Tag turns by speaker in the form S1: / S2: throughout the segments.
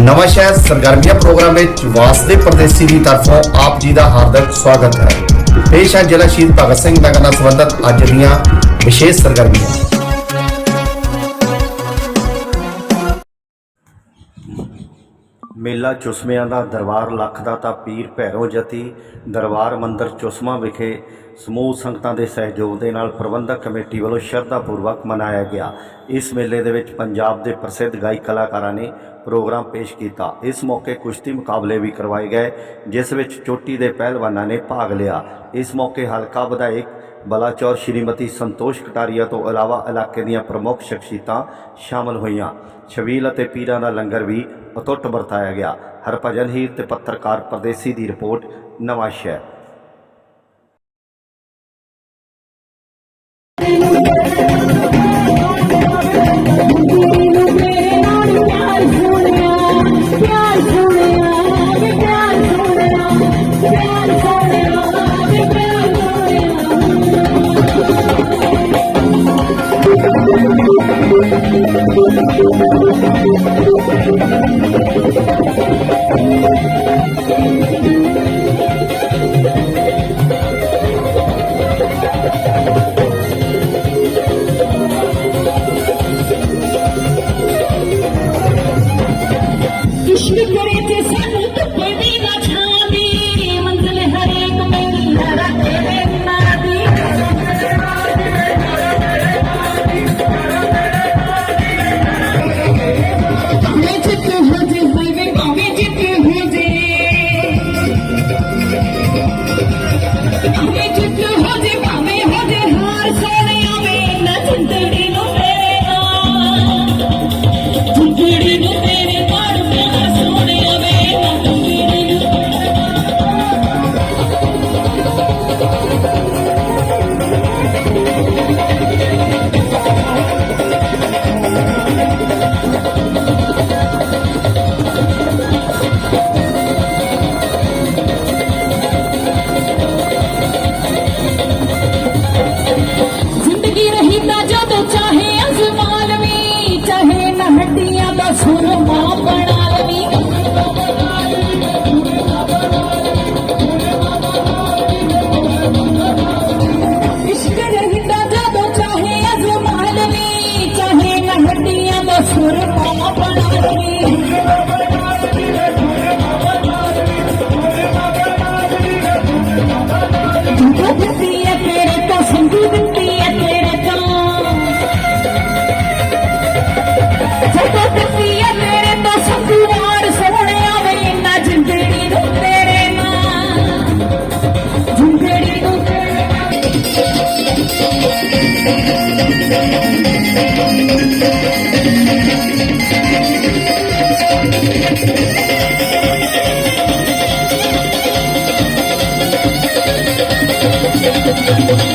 S1: ਨਵਾਂ ਸ਼ਹਿਰ ਸਰਗਰਮੀਆਂ ਪ੍ਰੋਗਰਾਮ ਵਿੱਚ ਵਾਸਦੇ ਪਰਦੇਸੀ ਦੀ ਤਰਫੋਂ ਆਪ ਜੀ ਦਾ ਹਾਰਦਿਕ ਸਵਾਗਤ ਹੈ। ਪੇਸ਼ ਹੈ ਜ਼ਿਲ੍ਹਾ ਸ਼ਹੀਦ ਭਗਤ ਸਿੰਘ ਨਗਰ ਨਾਲ ਸੰਬੰਧਿਤ ਅੱਜ ਦੀਆਂ ਵਿਸ਼ੇਸ਼ ਸਰਗਰਮੀਆਂ। ਮੇਲਾ ਚੁਸਮਿਆਂ ਦਾ ਦਰਬਾਰ ਲੱਖ ਦਾ ਤਾਂ ਪੀਰ ਭੈਰੋ ਜਤੀ ਦਰਬਾਰ ਮੰਦਰ ਚੁਸਮਾ ਵਿਖੇ ਸਮੂਹ ਸੰਗਤਾਂ ਦੇ ਸਹਿਯੋਗ ਦੇ ਨਾਲ ਪ੍ਰਬੰਧਕ ਕਮੇਟੀ ਵੱਲੋਂ ਸ਼ਰਧਾ ਪੂਰਵਕ ਮਨਾਇਆ ਗਿਆ। ਇਸ ਮੇਲੇ ਦੇ ਵਿੱਚ ਪੰਜਾਬ ਦੇ ਪ੍ਰਸਿੱਧ ਗਾਇਕ ਕਲਾਕਾਰਾਂ ਨੇ ਪ੍ਰੋਗਰਾਮ ਪੇਸ਼ ਕੀਤਾ। ਇਸ ਮੌਕੇ ਕੁਸ਼ਤੀ ਮੁਕਾਬਲੇ ਵੀ ਕਰਵਾਏ ਗਏ, ਜਿਸ ਵਿੱਚ ਚੋਟੀ ਦੇ ਪਹਿਲਵਾਨਾਂ ਨੇ ਭਾਗ ਲਿਆ। ਇਸ ਮੌਕੇ ਹਲਕਾ ਵਿਧਾਇਕ ਬਲਾਚੌਰ ਸ਼੍ਰੀਮਤੀ ਸੰਤੋਸ਼ ਕਟਾਰੀਆ ਤੋਂ ਇਲਾਵਾ ਇਲਾਕੇ ਦੀਆਂ ਪ੍ਰਮੁੱਖ ਸ਼ਖਸੀਅਤਾਂ ਸ਼ਾਮਲ ਹੋਈਆਂ। ਛਬੀਲ ਅਤੇ ਪੀਰਾਂ ਦਾ ਲੰਗਰ ਵੀ ਅਤੁੱਟ ਵਰਤਾਇਆ ਗਿਆ। ਹਰਭਜਨ ਹੀਰ ਤੇ ਪੱਤਰਕਾਰ ਪਰਦੇਸੀ ਦੀ ਰਿਪੋਰਟ, ਨਵਾਂ ਸ਼ਹਿਰ।
S2: Thank you. ਇਹਨਾਂ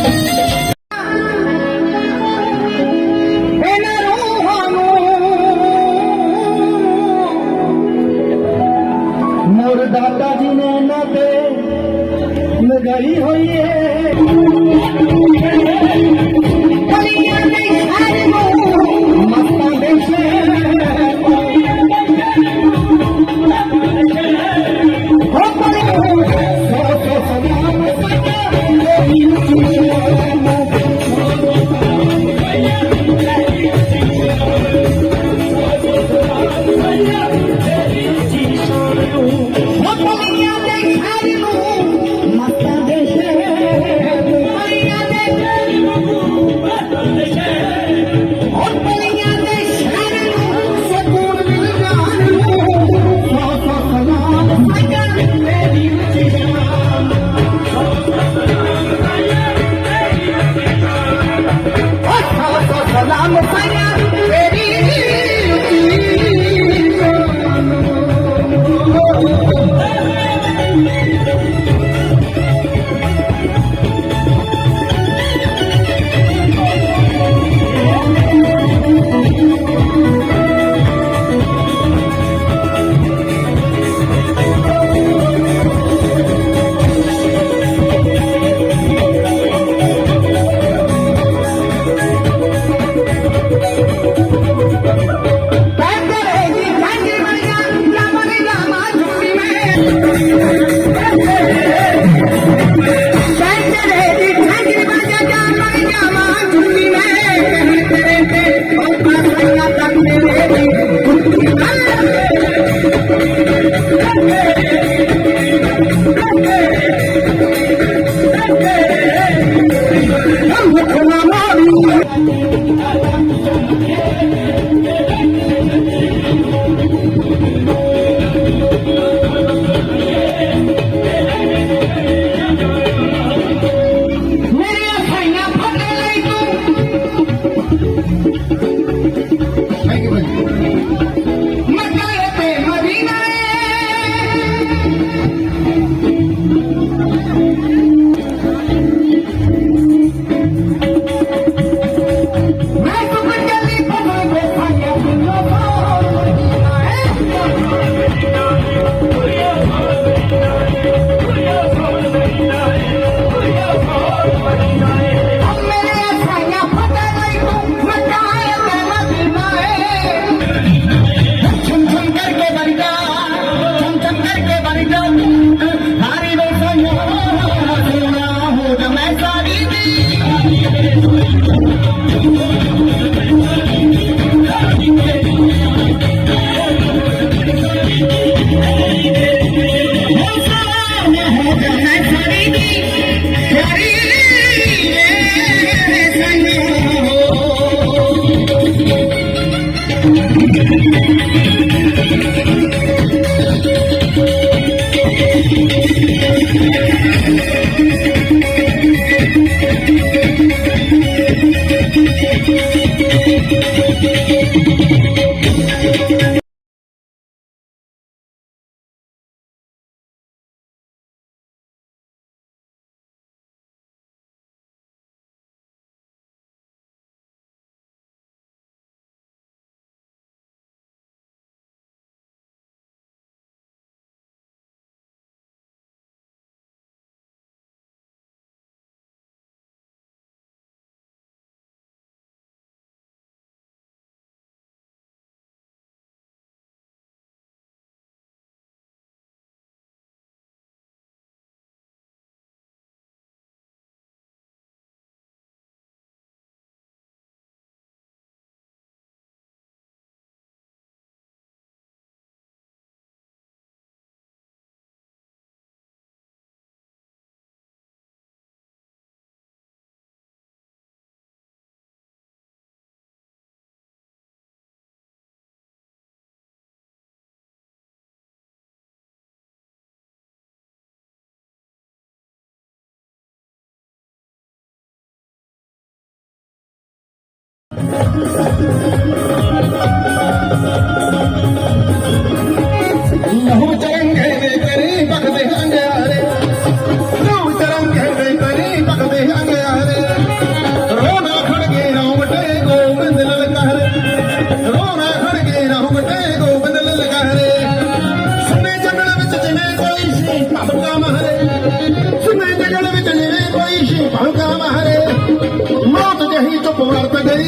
S3: Música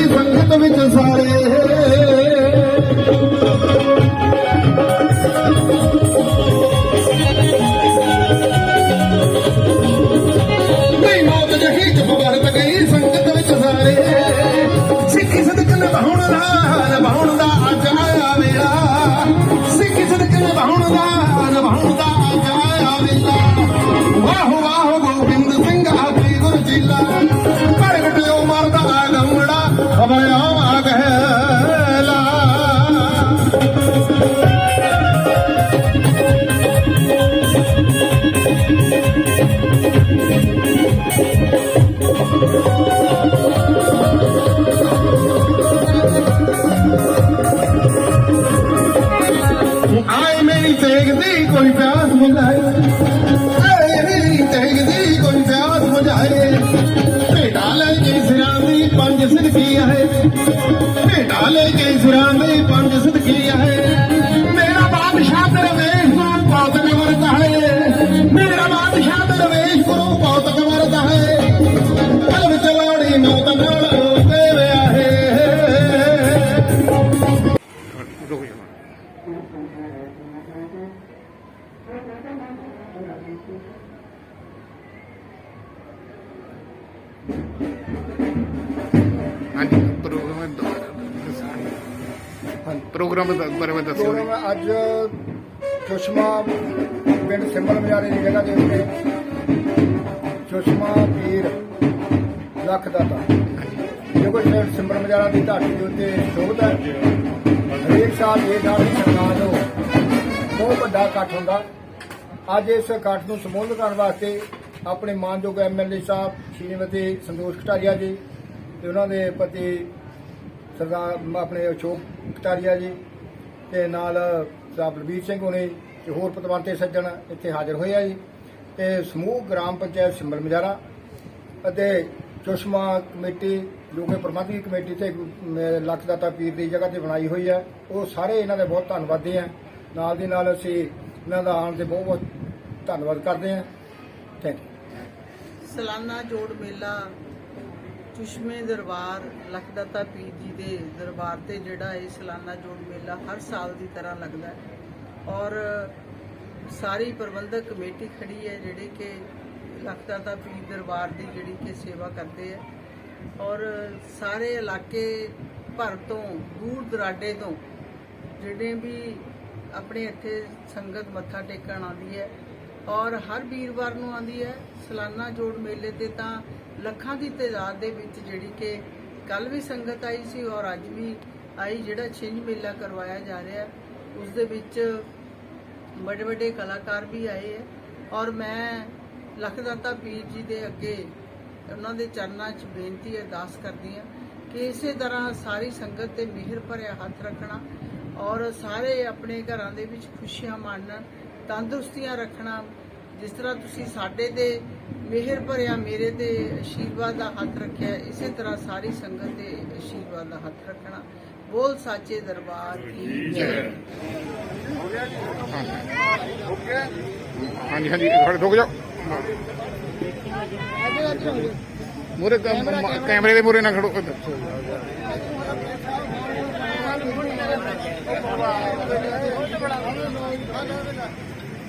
S3: Thank you. ਅੱਜ
S4: ਸੁਸ਼ਮਾ ਪਿੰਡ ਸਿਮਰ ਮਜਾਰੇ ਦੀ ਜਗ੍ਹਾ ਦੇ ਉੱਤੇ ਸੁਸ਼ਮਾ ਪੀਰ ਲੱਖ ਦਾਤਾ ਜੋ ਕੋਈ ਸਿਮਰ ਮਜਾਰਾ ਦੀ ਧਰਤੀ ਦੇ ਉੱਤੇ ਸ਼ੋਭਦਾ ਹਰੇਕ ਸਾਲ ਇਹ ਨਾਲ ਸਰਕਾਰ ਬਹੁਤ ਵੱਡਾ ਇਕੱਠ ਹੁੰਦਾ। ਅੱਜ ਇਸ ਇਕੱਠ ਨੂੰ ਸੰਬੋਧਨ ਕਰਨ ਵਾਸਤੇ ਆਪਣੇ ਮਾਨਯੋਗ ਐਮਐਲਏ ਸਾਹਿਬ, ਸ਼੍ਰੀਮਤੀ ਸੰਤੋਸ਼ ਘਟਾਰੀਆ ਜੀ ਤੇ ਉਹਨਾਂ ਦੇ ਪਤੀ ਸਰਦਾਰ, ਆਪਣੇ ਅਸ਼ੋਕ ਘਟਾਰੀਆ ਜੀ ਤੇ ਨਾਲ ਸਰਦਾਰ ਬਲਬੀਰ ਸਿੰਘ ਹੋਣੇ ਤੇ ਹੋਰ ਪਤਵੰਤੇ ਸੱਜਣ ਇੱਥੇ ਹਾਜ਼ਰ ਹੋਏ ਆ ਜੀ। ਤੇ ਸਮੂਹ ਗ੍ਰਾਮ ਪੰਚਾਇਤ ਸਿੰਬਲ ਮਜਾਰਾ ਅਤੇ ਚੁਸ਼ਮਾ ਕਮੇਟੀ ਜੋ ਕਿ ਪ੍ਰਬੰਧਕੀ ਕਮੇਟੀ ਤੇ ਅਮ, ਪੀਰ ਦੀ ਜਗ੍ਹਾ ਤੇ ਬਣਾਈ ਹੋਈ ਹੈ ਉਹ ਸਾਰੇ ਇਹਨਾਂ ਦੇ ਬਹੁਤ ਧੰਨਵਾਦੀ ਆ। ਨਾਲ ਦੀ ਨਾਲ ਅਸੀਂ ਇਹਨਾਂ ਦਾ ਆਉਣ ਤੇ ਬਹੁਤ ਬਹੁਤ ਧੰਨਵਾਦ ਕਰਦੇ ਹਾਂ ਥੈਂਕ ਯੂ
S5: ਸਲਾਨਾ ਜੋੜ ਮੇਲਾ ਚੁਸ਼ਮੇ ਦਰਬਾਰ ਲਖਦਾਤਾ ਪੀਰ ਜੀ ਦੇ ਦਰਬਾਰ ਤੇ ਜਿਹੜਾ ਇਹ ਸਾਲਾਨਾ ਜੋੜ ਮੇਲਾ ਹਰ ਸਾਲ ਦੀ ਤਰ੍ਹਾਂ ਲੱਗਦਾ ਹੈ। ਔਰ ਸਾਰੀ ਪ੍ਰਬੰਧਕ ਕਮੇਟੀ ਖੜੀ ਹੈ ਜਿਹੜੇ ਕਿ ਲਖਦਾਤਾ ਪੀਰ ਦਰਬਾਰ ਦੀ ਜਿਹੜੀ ਕਿ ਸੇਵਾ ਕਰਦੇ ਹੈ। ਔਰ ਸਾਰੇ ਇਲਾਕੇ ਭਰ ਤੋਂ ਦੂਰ ਦਰਾਡੇ ਤੋਂ ਜਿਹੜੇ ਵੀ ਆਪਣੇ ਇੱਥੇ ਸੰਗਤ ਮੱਥਾ ਟੇਕਣ ਆਉਂਦੀ ਹੈ ਔਰ ਹਰ ਵੀਰਵਾਰ ਨੂੰ ਆਉਂਦੀ ਹੈ। ਸਾਲਾਨਾ ਜੋੜ ਮੇਲੇ ਤੇ ਤਾਂ ਲੱਖਾਂ ਦੀ ਤਾਦਾਦ ਦੇ ਵਿੱਚ ਜਿਹੜੀ ਕਿ ਕੱਲ ਵੀ ਸੰਗਤ ਆਈ ਸੀ ਔਰ ਅੱਜ ਵੀ ਆਈ, ਜਿਹੜਾ ਛਿੰਝ ਮੇਲਾ ਕਰਵਾਇਆ ਜਾ ਰਿਹਾ ਹੈ, ਉਸ ਦੇ ਵਿੱਚ ਵੱਡੇ ਵੱਡੇ ਕਲਾਕਾਰ ਵੀ ਆਏ ਹੈ ਔਰ ਮੈਂ ਲਖਦਾਤਾ ਪੀਰ ਜੀ ਦੇ ਅੱਗੇ ਉਹਨਾਂ ਦੇ ਚਰਨਾਂ 'ਚ ਬੇਨਤੀ ਅਰਦਾਸ ਕਰਦੀ ਹਾਂ ਕਿ ਇਸੇ ਤਰ੍ਹਾਂ ਸਾਰੀ ਸੰਗਤ ਤੇ ਮਿਹਰ ਭਰਿਆ ਹੱਥ ਰੱਖਣਾ ਔਰ ਸਾਰੇ ਆਪਣੇ ਘਰਾਂ ਦੇ ਵਿੱਚ ਖੁਸ਼ੀਆਂ ਮਾਣਨ, ਤੰਦਰੁਸਤੀਆਂ ਰੱਖਣਾ ਜਿਸ ਤਰ੍ਹਾਂ ਤੁਸੀਂ ਸਾਡੇ ਤੇ ਮਿਹਰ ਭਰਿਆ ਮੇਰੇ ਤੇ ਆਸ਼ੀਰਵਾਦ ਦਾ ਹੱਥ ਰੱਖਿਆ ਇਸੇ ਤਰ੍ਹਾਂ ਸਾਰੀ ਸੰਗਤ ਤੇ ਆਸ਼ੀਰਵਾਦ ਦਾ ਹੱਥ ਰੱਖਣਾ ਬੋਲ ਸਾਚੇ ਦਰਬਾਰ ਕੀ ਜੈ
S6: ਹਾਂਜੀ ਹਾਂਜੀ ਥੋੜੇ ਰੁਕ ਜਾਓ ਮੂਰੇ ਕੈਮਰੇ ਦੇ ਮੂਰੇ ਨਾ ਖੜੋ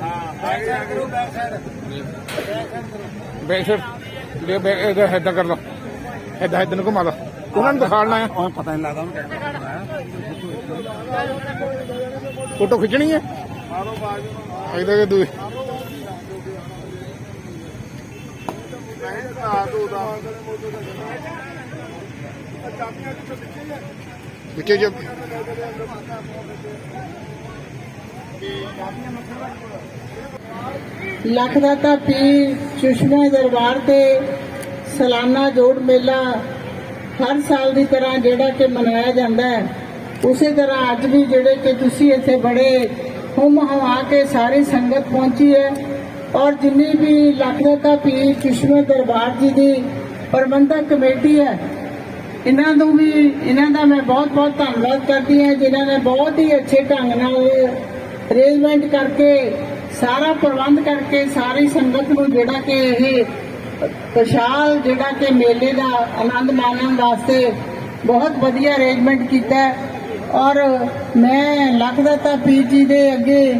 S6: ਸਾਈਡ ਲੈ ਬੈਕ ਇਹਦਾ ਇੱਦਾਂ ਕਰ ਲਓ। ਇੱਦਾਂ ਇੱਦਾਂ ਨੂੰ ਘੁਮਾ ਲਓ। ਉਹਨਾਂ ਨੂੰ ਦਿਖਾਣਾ ਹੈ
S7: ਹੁਣ ਪਤਾ ਨਹੀਂ ਲੱਗਦਾ ਉਹਨੂੰ
S6: ਫੋਟੋ ਖਿੱਚਣੀ ਹੈ? ਇਹਦੇ ਕੇ ਦੂਏ। ਵਿੱਚੇ ਜੋ
S5: ਲਖਦਾਤਾ ਪੀਰ ਚੁਸ਼ਮਾ ਦਰਬਾਰ ਤੇ ਸਾਲਾਨਾ ਜੋੜ ਮੇਲਾ ਹਰ ਸਾਲ ਦੀ ਤਰ੍ਹਾਂ ਜਿਹੜਾ ਕਿ ਮਨਾਇਆ ਜਾਂਦਾ ਹੈ। ਉਸੇ ਤਰ੍ਹਾਂ ਅੱਜ ਵੀ ਜਿਹੜੇ ਕਿ ਤੁਸੀਂ ਇੱਥੇ ਬੜੇ ਹੁਮ ਹਵਾ ਕੇ ਸਾਰੀ ਸੰਗਤ ਪਹੁੰਚੀ ਹੈ ਔਰ ਜਿੰਨੀ ਵੀ ਲਖਦਾਤਾ ਪੀਰ ਚੁਸ਼ਮਾ ਦਰਬਾਰ ਜੀ ਦੀ ਪ੍ਰਬੰਧਕ ਕਮੇਟੀ ਹੈ, ਇਹਨਾਂ ਨੂੰ ਵੀ ਇਹਨਾਂ ਦਾ ਮੈਂ ਬਹੁਤ ਬਹੁਤ ਧੰਨਵਾਦ ਕਰਦੀ ਹਾਂ, ਜਿਨ੍ਹਾਂ ਨੇ ਬਹੁਤ ਹੀ ਅੱਛੇ ਢੰਗ ਨਾਲ ਅਰੇਂਜਮੈਂਟ ਕਰਕੇ, ਸਾਰਾ ਪ੍ਰਬੰਧ ਕਰਕੇ, ਸਾਰੀ ਸੰਗਤ ਨੂੰ ਜਿਹੜਾ ਕਿ ਇਹ ਵਿਸ਼ਾਲ ਜਿਹੜਾ ਕਿ ਮੇਲੇ ਦਾ ਆਨੰਦ ਮਾਣਨ ਵਾਸਤੇ ਬਹੁਤ ਵਧੀਆ ਅਰੇਂਜਮੈਂਟ ਕੀਤਾ ਔਰ ਮੈਂ ਲਖਦਾਤਾ ਪੀਰ ਜੀ ਦੇ ਅੱਗੇ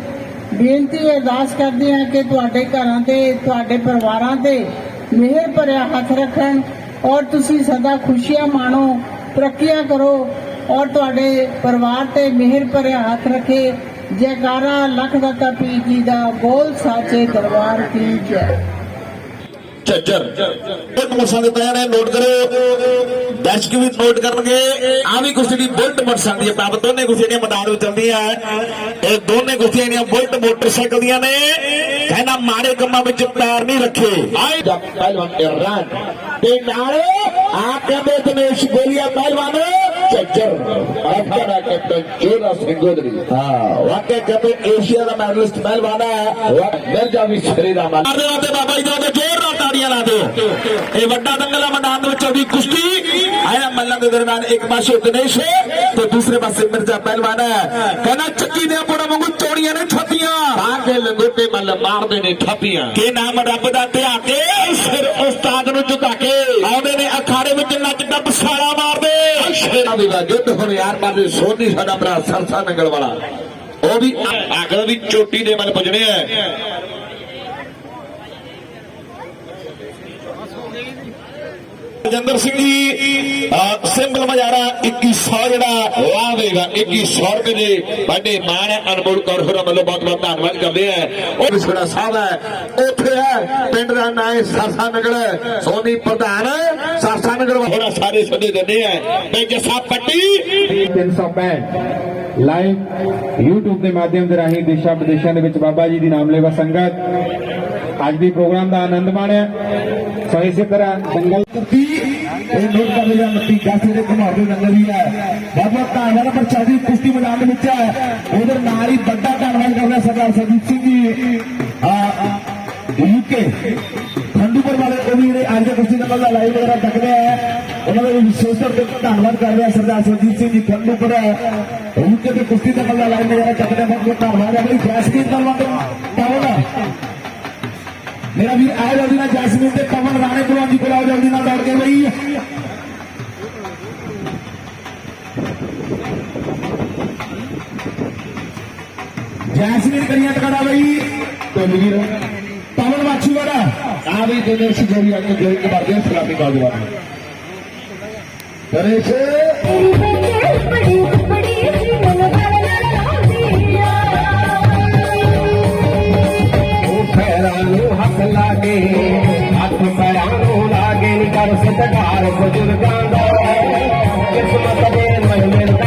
S5: ਬੇਨਤੀ ਅਰਦਾਸ ਕਰਦੀ ਹਾਂ ਕਿ ਤੁਹਾਡੇ ਘਰਾਂ ਤੇ, ਤੁਹਾਡੇ ਪਰਿਵਾਰਾਂ ਤੇ ਮਿਹਰ ਭਰਿਆ ਹੱਥ ਰੱਖਣ ਔਰ ਤੁਸੀਂ ਸਦਾ ਖੁਸ਼ੀਆਂ ਮਾਣੋ, ਤਰੱਕੀਆਂ ਕਰੋ ਔਰ ਤੁਹਾਡੇ ਪਰਿਵਾਰ ਤੇ ਮਿਹਰ ਭਰਿਆ ਹੱਥ ਰੱਖੇ। ਜੈਕਾਰਾ ਲਖਦਾਤਾ ਪੀਰ ਜੀ ਦਾ ਬੋਲ ਸਾਚੇ ਦਰਬਾਰ ਕੀ ਜੈ।
S8: ਝੱਜਰ ਇੱਕ ਮੋਟਰਸਾਈਕਲ ਦੇ ਪਿਆ ਨੇ ਨੋਟ ਕਰੋ ਦਰਸ਼ਕ ਵੀ ਨੋਟ ਕਰਨਗੇ। ਆ ਵੀ ਕੁਸ਼ਤੀ ਦੀ ਬੁਲਟ ਮੋਟਰਸਾਈਕਲ ਦੀ ਪਾਪ ਦੋਨੇ ਕੁਸ਼ਤੀਆਂ ਦੀਆਂ ਮੈਦਾਨ ਵਿੱਚ ਚੱਲਦੀਆਂ ਇਹ ਦੋਨੇ ਕੁਸ਼ਤੀਆਂ ਦੀਆਂ ਬੁਲਟ ਮੋਟਰਸਾਈਕਲ ਦੀਆਂ ਨੇ ਕਹਿੰਦਾ ਮਾੜੇ ਕੰਮਾਂ ਵਿੱਚ ਪੈਰ ਨਹੀਂ ਰੱਖੇ। ਆਏ। ਪਹਿਲਵਾਨ ਇਮਰਾਨ ਤੇ ਨਾਲ ਆ ਕਹਿੰਦੇ ਦਿਨੇਸ਼ ਗੋਲੀਆ ਪਹਿਲਵਾਨ। ਏਸ਼ੀਆ ਦਾ ਮੈਡਲਿਸਟ ਪਹਿਲਵਾਨ ਹੈ ਮਿਰਜ਼ਾ ਵੀ ਸ਼ਰੀ ਦਾ ਮਾਨ ਮਾਰਦੇ ਵਾਤੇ ਬਾਬਾ ਜੀ ਦਾ ਜੋਰ ਨਾਲ ਤਾੜੀਆਂ ਲਾ ਦਿਓ। ਇਹ ਵੱਡਾ ਦੰਗਲ ਮੈਦਾਨ ਦੇ ਵਿੱਚੋਂ ਦੀ ਕੁਸ਼ਤੀ। ਆਇਆ ਮੱਲਾਂ ਦੇ ਦਰਮਿਆਨ ਇੱਕ ਪਾਸੇ ਦਿਨੇਸ਼ ਤੇ ਦੂਸਰੇ ਪਾਸੇ ਮਿਰਜ਼ਾ ਪਹਿਲਵਾਨ ਹੈ। ਕਹਿੰਦਾ ਚੱਕੀ ਦੇ ਪੋੜਾ ਵਾਂਗੂ ਚੋੜੀਆਂ ਨੇ ਛਾਤੀਆਂ ਆ ਕੇ ਲੰਗੋਟੇ ਮੱਲ ਮਾਰਦੇ ਨੇ ਥਾਪੀਆਂ। ਕਿ ਨਾਮ ਰੱਬ ਦਾ? ਧਿਆ ਕੇ ਸਿਰ ਉਸਤਾਦ ਨੂੰ ਝੁਕਾ ਕੇ ਆਉਂਦੇ ਨੇ ਅਖਾੜੇ ਵਿੱਚ ਨੱਚ ਡੱਬ ਸਾਲਾ ਮਾਰਦੇ। ਸ਼ੇਰਾਂ ਦੀ ਦਾ ਜੁੱਧ ਹੁਣ ਯਾਰ ਮਾਰਦੇ ਸੋਨੀ ਸਾਡਾ ਭਰਾ ਸਰਸਾ ਨੰਗਲ ਵਾਲਾ। ਉਹ ਵੀ ਆਖਰ ਦੀ ਚੋਟੀ ਦੇ ਮਨ ਪੁੱਜਣੇ ਆ। ਰਜਿੰਦਰ ਸਿੰਘ ਜੀ, ਅਹ ਮਜਾਰਾ 2100 ਜਿਹੜਾ ਲਾ ਦੇਗਾ 2100 ਰੁਪਏ ਦੇ ਵੱਡੇ ਮਾਣ ਅਨਮੋਲ ਕੌਰ ਹੋਰਾਂ ਵੱਲੋਂ ਬਹੁਤ ਬਹੁਤ ਧੰਨਵਾਦ ਕਰਦੇ ਆ। ਉਹ ਵਿਛੜਾ ਸਾਹਿਬ ਹੈ, ਉੱਥੇ ਹੈ, ਪਿੰਡ ਦਾ ਨਾਂ ਹੈ ਸਰਸਾ ਨਗਰ, ਸੋਨੀ ਪ੍ਰਧਾਨ, ਸਰਸਾ ਨਗਰ ਹੋਰਾਂ ਸਾਰੇ ਸੱਦੇ ਦਿੰਦੇ ਆ ਬਈ ਜੱਸਾ ਪੱਟੀ।
S7: 365 ਲਾਈਵ YouTube ਦੇ ਮਾਧਿਅਮ ਦੇ ਰਾਹੀਂ ਦੇਸ਼ਾਂ ਵਿਦੇਸ਼ਾਂ ਦੇ ਵਿੱਚ ਬਾਬਾ ਜੀ ਦੀ ਨਾਮਲੇਵਾ ਸੰਗਤ। ਅੱਜ ਦੇ ਪ੍ਰੋਗਰਾਮ ਦਾ ਆਨੰਦ ਮਾਣਿਆ। ਸੋ ਇਸੇ ਤਰ੍ਹਾਂ ਦੰਗਲ ਕੁੱਤੀ ਇਹ ਨੋਟ ਕਰ ਲਿਆ ਮੱਤੀ ਗਾਸੇ ਦੇ ਘੁਮਾਉਂਦੇ ਦੰਗਲ ਵੀ ਹੈ। ਬਹੁਤ ਬਹੁਤ ਧੰਨਵਾਦ ਪਰ ਚੌਧਰੀ ਕੁਸ਼ਤੀ ਮੈਦਾਨ ਦੇ ਵਿੱਚ ਹੈ। ਉਧਰ ਨਾਲ ਹੀ ਵੱਡਾ ਧੰਨਵਾਦ ਕਰਦਾ ਸਰਦਾਰ ਸਰਜੀਤ ਸਿੰਘ ਜੀ। ਯੂਕੇ ਖੰਡੂਪੁਰ ਵਾਲੇ ਉਹ ਵੀ ਜਿਹੜੇ ਅੱਜ ਕੁਸ਼ਤੀ ਨੰਬਰ ਦਾ ਲਾਈਵ ਵਗੈਰਾ ਤੱਕਦੇ ਆ। ਉਹਨਾਂ ਦਾ ਵਿਸ਼ੇਸ਼ ਤੌਰ ਤੇ ਧੰਨਵਾਦ ਕਰ ਰਿਹਾ ਸਰਦਾਰ ਸਰਜੀਤ ਸਿੰਘ ਜੀ ਖੰਡੂਪੁਰ। ਯੂਕੇ ਦੇ ਕੁਸ਼ਤੀ ਨੰਬਰ ਦਾ ਲਾਈਵ ਵਗੈਰਾ ਤੱਕਦੇ ਆ। ਬਹੁਤ ਬਹੁਤ ਧੰਨਵਾਦ ਹੈ ਬੜੀ ਜੈਸਮੀਨ ਤਲਵਾਰ ਪਾਵਨ ਮੇਰਾ ਵੀ ਆਇਆ ਜਲਦੀ ਨਾਲ ਜੈਸਮੀਨ ਤੇ ਪਵਨ ਰਾਣੇ ਕੋਲ ਜੀ ਕੋਲ ਆਓ ਜਲਦੀ ਨਾਲ ਦੌੜ ਕੇ ਬਈ। ਜੈਸਮੀਨ ਕਰੀਆਂ ਟਕੜਾ ਬਈ। ਧੰਨ ਵੀਰ। ਪਵਨ ਮਾਛੀਵਾੜਾ ਆ ਵੀ ਦੋਨੇ ਸਿਜੋਰੀ ਆ ਕੇ ਜੋਈ ਕੇ ਵਰਦੇ ਸਲਾਮੀ Bajwa Naresh.
S2: I'll put you the ground, get some of
S7: my.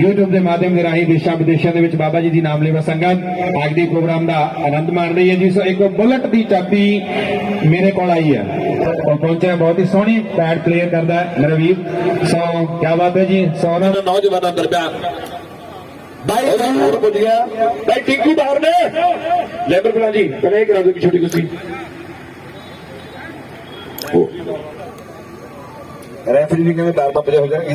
S7: YouTube ਦੇ ਮਾਧਿਅਮ ਦੇ ਰਾਹੀਂ ਦੇਸ਼ਾਂ ਵਿਦੇਸ਼ਾਂ ਦੇ ਵਿੱਚ ਬਾਬਾ ਜੀ ਦੀ ਨਾਮ ਲੇਵਾ ਸੰਗਤ ਅੱਜ ਦੀ ਪ੍ਰੋਗਰਾਮ ਦਾ ਆਨੰਦ ਮਾਣ ਰਹੀ ਹੈ ਜੀ। ਸੋ ਇੱਕ ਬੁਲਟ ਦੀ ਚਾਬੀ ਮੇਰੇ ਕੋਲ ਆਈ ਹੈ। ਉਹ ਪਹੁੰਚਿਆ, ਬਹੁਤ ਹੀ ਸੋਹਣੀ ਪੈਡ ਪਲੇਅਰ ਕਰਦਾ ਹੈ ਸੋ ਕੀ ਬਾਤ ਹੈ ਜੀ। ਸੋ ਉਹਨਾਂ
S8: ਉਹਨਾਂ ਨੌਜਵਾਨਾਂ ਦਰਮਿਆਨ ਬਾਈ ਹੋਰ ਪੁੱਜ ਗਿਆ। ਬਾਈ, ਟਿੰਕੂ ਬਾਹਰ ਨੇ। ਲੈਬਰ ਬਣਾ ਜੀ ਕਰੇ ਕਰਾ ਦੋ ਛੋਟੀ ਕੁਸੀ ਰੈਫਰੀ ਵੀ ਕਹਿੰਦੇ ਦਾਰ ਬੱਜੇ ਹੋ ਜਾਣਗੇ।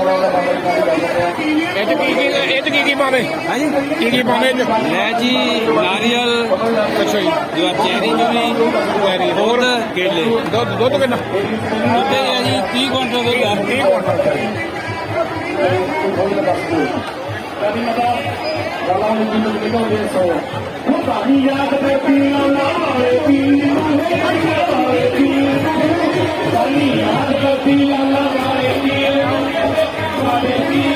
S6: ਇਹ 'ਚ ਕੀ ਕੀ ਇਹ 'ਚ ਕੀ ਕੀ ਪਾਵੇ ਹਾਂਜੀ। ਕੀ ਕੀ ਪਾਵੇ ਇਹ
S9: 'ਚ? ਲੈਚੀ ਨਾਰੀਅਲ
S6: ਅੱਛਾ ਜੀ
S9: ਜਿਹੜਾ ਚੈਰੀ ਜੁਲੀ
S6: ਚੈਰੀ
S9: ਹੋਰ ਕੇਲੇ।
S6: ਦੁੱਧ ਦੁੱਧ ਕਿੰਨਾ?
S9: ਉੱਤੇ ਹੈ ਜੀ 30 ਕੁਇੰਟਲ ਦੁੱਧ ਆ
S6: ਕੀ ਯਾਦ ਪੀਲਾ ਲਾਲੇ ਪੀ Hallelujah.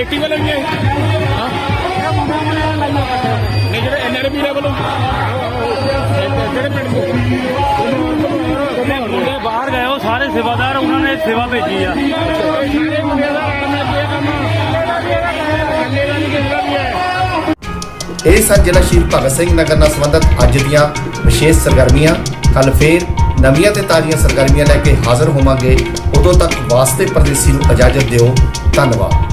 S6: ਕਮੇਟੀ ਵੱਲੋਂ ਹੀ ਹੈ ਹਾਂ। ਨਹੀਂ ਜਿਹੜੇ ਐਨਆਰਬੀ ਦੇ ਵੱਲੋਂ? ਜਿਹੜੇ ਪਿੰਡ ਤੋਂ
S9: ਮੁੰਡੇ ਬਾਹਰ ਗਏ ਉਹ ਸਾਰੇ ਸੇਵਾਦਾਰ ਉਹਨਾਂ ਨੇ ਸੇਵਾ ਭੇਜੀ ਆ।
S6: ਸਾਰੇ ਮੁੰਡਿਆਂ ਦਾ ਰਲ ਮਿਲ ਕੇ ਇਹ ਕੰਮ ਇਕੱਲੇ ਦਾ ਨਹੀਂ ਕਿਸੇ ਦਾ ਵੀ ਹੈ
S10: ਇਹ ਸਨ ਜ਼ਿਲ੍ਹਾ ਸ਼ਹੀਦ ਭਗਤ ਸਿੰਘ ਨਗਰ ਨਾਲ ਸੰਬੰਧਿਤ ਅੱਜ ਦੀਆਂ ਵਿਸ਼ੇਸ਼ ਸਰਗਰਮੀਆਂ। ਕੱਲ ਫੇਰ ਨਵੀਆਂ ਤੇ ਤਾਜ਼ੀਆਂ ਸਰਗਰਮੀਆਂ ਲੈ ਕੇ ਹਾਜ਼ਰ ਹੋਵਾਂਗੇ। ਉਦੋਂ ਤੱਕ ਵਾਸਤੇ ਪਰਦੇਸੀ ਨੂੰ ਇਜਾਜ਼ਤ ਦਿਓ। ਧੰਨਵਾਦ।